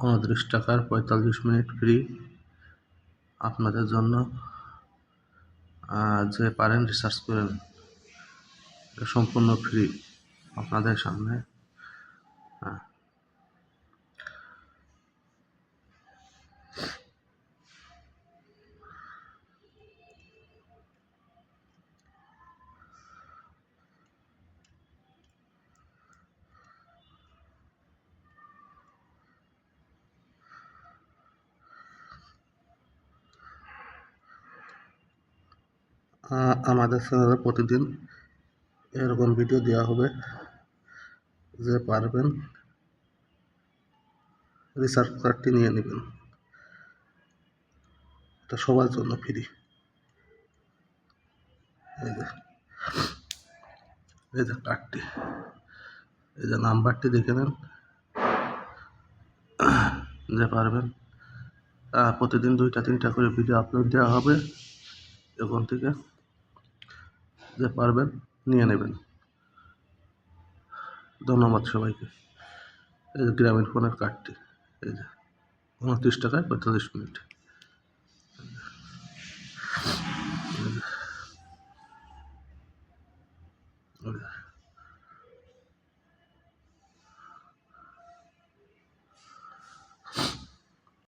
উনত্রিশ টাকার পঁয়তাল্লিশ মিনিট ফ্রি আপনাদের জন্য। যে পারেন রিসার্চ করেন। সম্পূর্ণ ফ্রি আপনাদের সামনে। হ্যাঁ আমাদের চ্যানেলে প্রতিদিন এরকম ভিডিও দেওয়া হবে যে পারবেন রিসার্চ কার্ডটি নিয়ে নেবেন। এটা সবার জন্য ফ্রি এই যে এই যে কার্ডটি এই যে নাম্বারটি দেখে নেন, যে পারবেন। প্রতিদিন দুইটা তিনটা করে ভিডিও আপলোড দেওয়া হবে। এখন থেকে যে পারবেন, নিয়ে নেবেন। ধন্যবাদ সবাইকে। এই যে গ্রামীণ ফোনের কার্ডটি, এই যে উনত্রিশ টাকায় পঁয়তাল্লিশ মিনিট। যে।